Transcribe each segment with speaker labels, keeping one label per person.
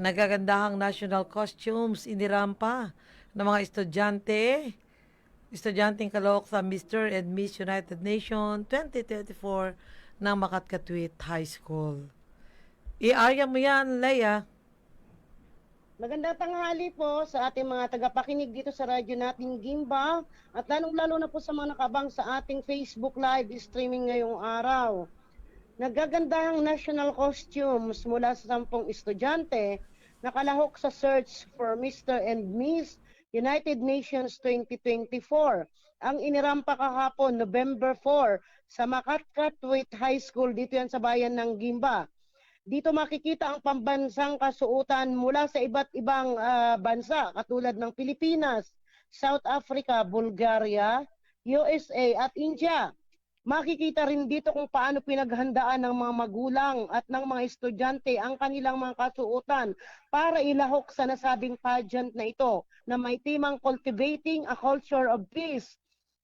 Speaker 1: nagagandahang national costumes inirampa ng mga estudyante. Estudyanteng kalok sa Mr. and Miss United Nation 2024 ng Makatkatwit High School. I-area mo yan, Leia.
Speaker 2: Magandang tanghali po sa ating mga tagapakinig dito sa radyo nating Gimba at lalong-lalo na po sa mga nakabang sa ating Facebook live streaming ngayong araw. Nagagandahang national costumes mula sa sampung estudyante nakalahok sa search for Mr. and Miss United Nations 2024. Ang inirampa kahapon November 4 sa Makatkatwit High School dito yan sa bayan ng Gimba. Dito makikita ang pambansang kasuotan mula sa iba't ibang ah, bansa katulad ng Pilipinas, South Africa, Bulgaria, USA at India. Makikita rin dito kung paano pinaghandaan ng mga magulang at ng mga estudyante ang kanilang mga kasuotan para ilahok sa nasabing pageant na ito na may timang Cultivating a Culture of Peace.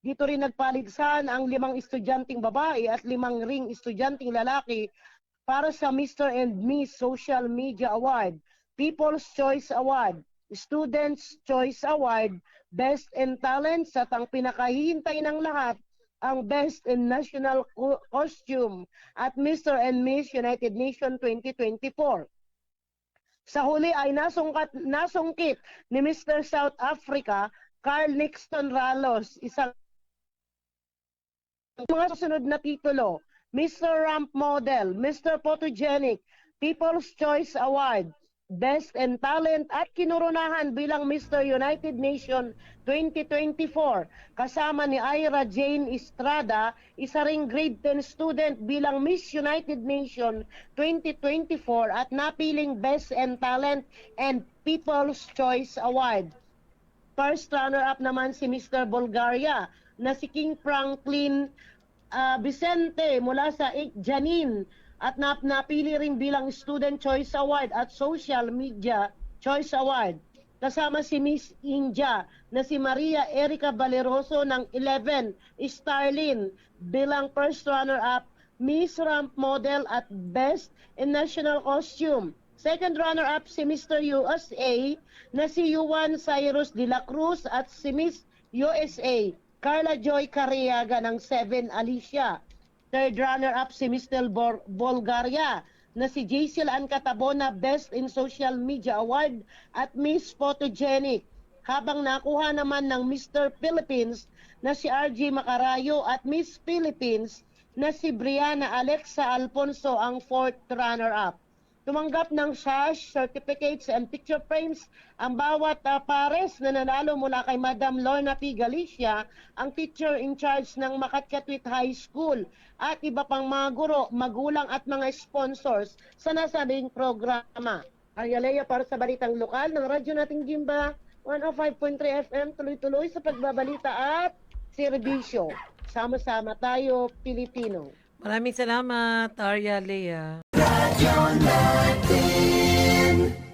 Speaker 2: Dito rin nagpaligsahan ang limang estudyanteng babae at limang ring estudyanteng lalaki para sa Mr. and Miss Social Media Award, People's Choice Award, Students' Choice Award, Best in Talents at ang pinakahihintay ng lahat, ang Best in National Co- Costume at Mr. and Miss United Nations 2024. Sa huli ay nasungkat, nasungkit ni Mr. South Africa, Carl Nixon Ralos, isang mga susunod na titulo, Mr. Ramp Model, Mr. Photogenic, People's Choice Award, Best in Talent at kinurunahan bilang Mr. United Nation 2024 kasama ni Ira Jane Estrada, isa ring grade 10 student bilang Miss United Nation 2024 at napiling Best in Talent and People's Choice Award. First runner-up naman si Mr. Bulgaria na si King Franklin ah, Vicente mula sa Ik Janin at nap napili rin bilang Student Choice Award at Social Media Choice Award. Kasama si Miss India na si Maria Erica Valeroso ng 11 Starlin bilang first runner-up Miss Ramp Model at Best in National Costume. Second runner-up si Mr. USA na si Juan Cyrus de la Cruz at si Miss USA Carla Joy Carriaga ng 7 Alicia. Third runner-up si Mr. Bor- Bulgaria na si Jaisel Ann Catabona Best in Social Media Award at Miss Photogenic. Habang nakuha naman ng Mr. Philippines na si RJ Macarayo at Miss Philippines na si Brianna Alexa Alfonso ang fourth runner-up. Tumanggap ng sash, certificates, and picture frames ang bawat ah, pares na nanalo mula kay Madam Lorna P. Galicia, ang teacher in charge ng Makatkatwit High School, at iba pang mga guro, magulang at mga sponsors sa nasabing programa. Arialea para sa balitang lokal ng radyo nating Gimba, 105.3 FM, tuloy-tuloy sa pagbabalita at serbisyo. Sama-sama tayo, Pilipino.
Speaker 1: Maraming salamat, Arya you're not in.